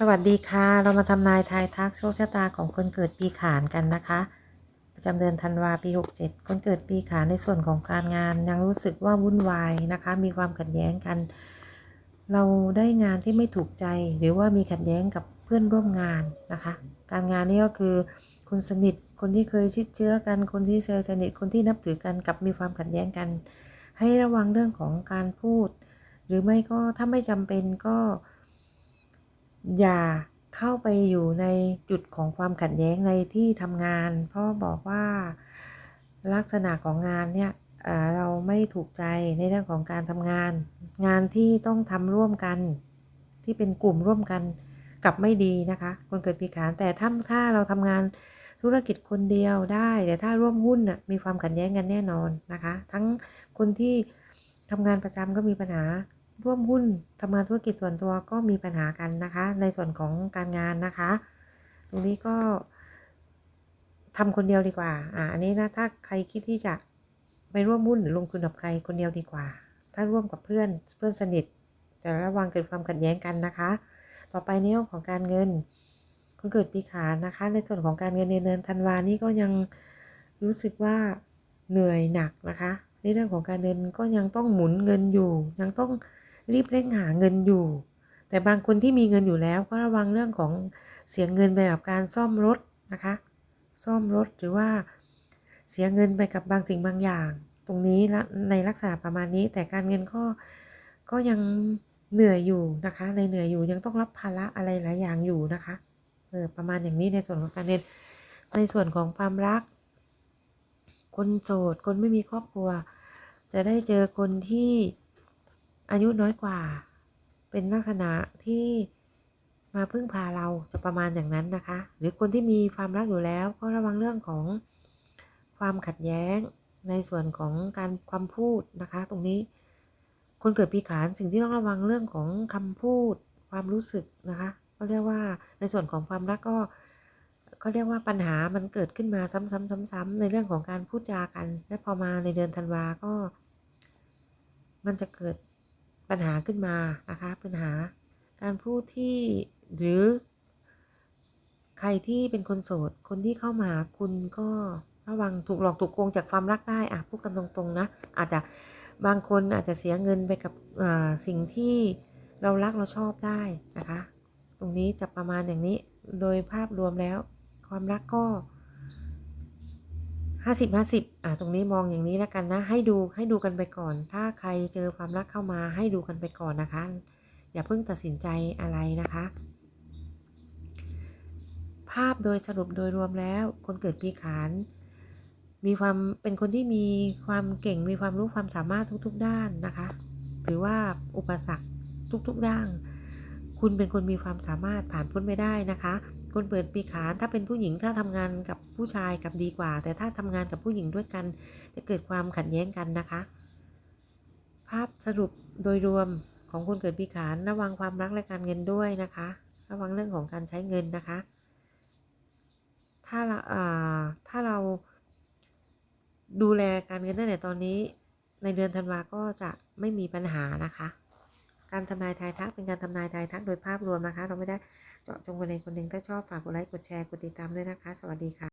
สวัสดีค่ะ เรามาทำนายทายทักโชคชะตาของคนเกิดปีขานกันนะคะ ประจำเดือนธันวาปี 67 คนเกิดปีขานในส่วนของการงาน ยังรู้สึกว่าวุ่นวายนะคะ มีความขัดแย้งกัน เราได้งานที่ไม่ถูกใจ หรือว่ามีขัดแย้งกับเพื่อนร่วมงานนะคะ การงานนี่ก็คือคนสนิทคนที่เคยชิดเชื้อกัน คนที่เคยสนิทคนที่นับถือกันกับมีความขัดแย้งกัน ให้ระวังเรื่องของการพูด หรือไม่ก็ถ้าไม่จำเป็นก็ อย่าเข้าไปอยู่ในจุดของความขัดแย้งในที่ทำงาน เพราะบอกว่าลักษณะของงานเนี่ยเอ่อเราไม่ถูกใจในเรื่องของการทำงาน งานที่ต้องทำร่วมกัน ที่เป็นกลุ่มร่วมกันกลับไม่ดีนะคะ คนเกิดปีขานแต่ถ้าถ้าเราทำงานธุรกิจคนเดียวได้ แต่ถ้าร่วมหุ้นน่ะมีความขัดแย้งกันแน่นอนนะคะ ทั้งคนที่ทำงานประจำก็มีปัญหา ร่วมหุ้นทำงานธุรกิจส่วนตัวก็มีปัญหากันนะคะ ในส่วนของการงานนะคะ ตรงนี้ก็ทำคนเดียวดีกว่า อ่า อันนี้นะถ้าใครคิดที่จะไปร่วมหุ้นหรือลงทุนกับใครคนเดียวดีกว่า ถ้าร่วมกับเพื่อนเพื่อนสนิทจะระวังเกิดความขัดแย้งกันนะคะ ต่อไปในเรื่องของการเงินคนเกิดปีขานนะคะ ในส่วนของการเงินในเดือนธันวานี่ก็ยังรู้สึกว่าเหนื่อยหนักนะคะ ในเรื่องของการเงินก็ยังต้องหมุนเงินอยู่ ยังต้อง รีบเร่งหาเงินอยู่ แต่บางคนที่มีเงินอยู่แล้วก็ระวังเรื่องของเสียเงินไปกับการซ่อมรถนะคะ ซ่อมรถหรือว่าเสียเงินไปกับบางสิ่งบางอย่าง ตรงนี้ละในลักษณะประมาณนี้ แต่การเงินก็ก็ยังเหนื่อยอยู่นะคะในเหนื่อยอยู่ยังต้องรับภาระอะไรหลายอย่างอยู่นะคะเออประมาณอย่างนี้ในส่วนของการเงินในส่วนของความรัก คนโสดคนไม่มีครอบครัว จะได้เจอคนที่ อายุน้อยกว่า เป็นลักษณะที่มาพึ่งพาเราจะประมาณอย่างนั้นนะคะ หรือคนที่มีความรักอยู่แล้ว ก็ระวังเรื่องของความขัดแย้งในส่วนของการความพูดนะคะ ตรงนี้ คนเกิดปีขานสิ่งที่ต้องระวังเรื่องของคำพูด ความรู้สึกนะคะก็เรียกว่าในส่วนของความรักก็ก็เรียกว่าปัญหามันเกิดขึ้นมาซ้ำๆๆๆ ในเรื่องของการพูดจากัน และพอมาในเดือนธันวาก็ มันจะเกิด ปัญหาขึ้นมานะคะปัญหาการพูดที่หรือ ใครที่เป็นคนโสด คนที่เข้ามาคุณก็ระวังถูกหลอกถูกโกงจากความรักได้อะพูดกันตรงๆนะ อาจจะบางคนอาจจะเสียเงินไปกับสิ่งที่เรารักเราชอบได้นะคะ ตรงนี้จะประมาณอย่างนี้โดยภาพรวมแล้ว ความรักก็ ห้าสิบห้าสิบอ่าตรงนี้มองอย่างนี้แล้วกันนะ ให้ดูให้ดูกันไปก่อน ถ้าใครเจอความรักเข้ามาให้ดูกันไปก่อนนะคะ อย่าเพิ่งตัดสินใจอะไรนะคะ ภาพโดยสรุปโดยรวมแล้ว คนเกิดปีขานมีความเป็นคนที่มีความเก่งมีความรู้ความสามารถทุก ๆ ด้านนะคะถือว่าอุปสรรคทุกๆด้าน คุณเป็นคนมีความสามารถผ่านพ้นไม่ได้นะคะ คนเปิดปีขานถ้าเป็นผู้หญิงถ้าทำงานกับผู้ชายกับดีกว่า แต่ถ้าทำงานกับผู้หญิงด้วยกัน จะเกิดความขัดแย้งกันนะคะ ภาพสรุปโดยรวมของคนเกิดปีขานระวังความรักและการเงินด้วยนะคะ ระวังเรื่องของการใช้เงินนะคะ ถ้าเราอ่าถ้าเราดูแลการเงินตั้งแต่ตอนนี้ ในเดือนธันวาก็จะไม่มีปัญหานะคะ การทำนายทายทักเป็นการทำนายทายทักโดยภาพรวมนะคะ เราไม่ได้เจาะจงคนใดคนหนึ่งถ้าชอบฝากกดไลค์กดแชร์กดติดตามด้วยนะคะ สวัสดีค่ะ